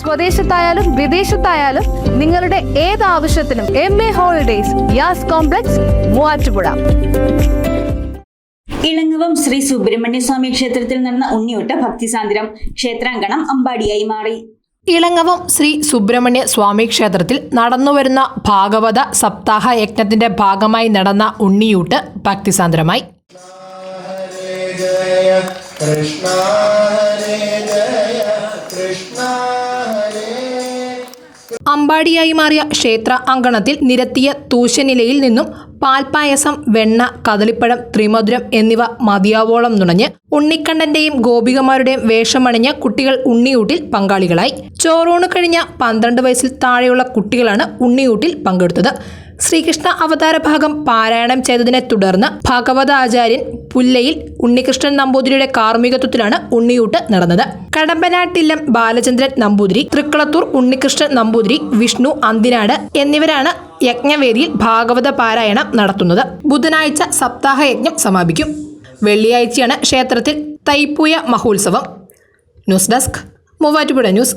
സ്വദേശത്തായാലും വിദേശത്തായാലും നിങ്ങളുടെ ഏത് ആവശ്യത്തിനും M A holidays Yas complex Muvattupuzha. Ilangavam Shri Subrahmanya Swami ക്ഷേത്രത്തിൽ നടന്ന ഉണ്ണിയൂട്ട ഭക്തിസാന്ദ്രം ക്ഷേത്രാങ്കണം അമ്പാടിയായി മാറി. ഇളങ്ങവം ശ്രീ സുബ്രഹ്മണ്യ സ്വാമി ക്ഷേത്രത്തിൽ നടന്നുവരുന്ന ഭാഗവത സപ്താഹ യജ്ഞത്തിന്റെ ഭാഗമായി നടന്ന ഉണ്ണിയൂട്ട് ഭക്തിസാന്ദ്രമായി जय അമ്പാടിയായി മാറിയ ക്ഷേത്ര അങ്കണത്തിൽ നിരത്തിയ തൂശനിലയിൽ നിന്നും പാൽപ്പായസം വെണ്ണ കദളിപ്പഴം ത്രിമധുരം എന്നിവ മതിയാവോളം നുണഞ്ഞ് ഉണ്ണിക്കണ്ണന്റെയും ഗോപികമാരുടെയും വേഷമണിഞ്ഞ കുട്ടികൾ ഉണ്ണിയൂട്ടിൽ പങ്കാളികളായി. ചോറൂണ് കഴിഞ്ഞ പന്ത്രണ്ട് വയസ്സിൽ താഴെയുള്ള കുട്ടികളാണ് ഉണ്ണിയൂട്ടിൽ പങ്കെടുത്തത്. ശ്രീകൃഷ്ണ അവതാര ഭാഗം പാരായണം ചെയ്തതിനെ തുടർന്ന് ഭഗവതാചാര്യൻ പുല്ലയിൽ ഉണ്ണികൃഷ്ണൻ നമ്പൂതിരിയുടെ കാർമ്മികത്വത്തിലാണ് ഉണ്ണിയൂട്ട് നടന്നത്. കടമ്പനാട്ടില്ലം ബാലചന്ദ്രൻ നമ്പൂതിരി തൃക്കളത്തൂർ ഉണ്ണികൃഷ്ണൻ നമ്പൂതിരി വിഷ്ണു അന്തിനാട് എന്നിവരാണ് യജ്ഞവേദിയിൽ ഭാഗവത പാരായണം നടത്തുന്നത്. ബുധനാഴ്ച സപ്താഹ യജ്ഞം സമാപിക്കും. വെള്ളിയാഴ്ചയാണ് ക്ഷേത്രത്തിൽ തൈപ്പൂയ മഹോത്സവം. News desk Muvattupuzha news.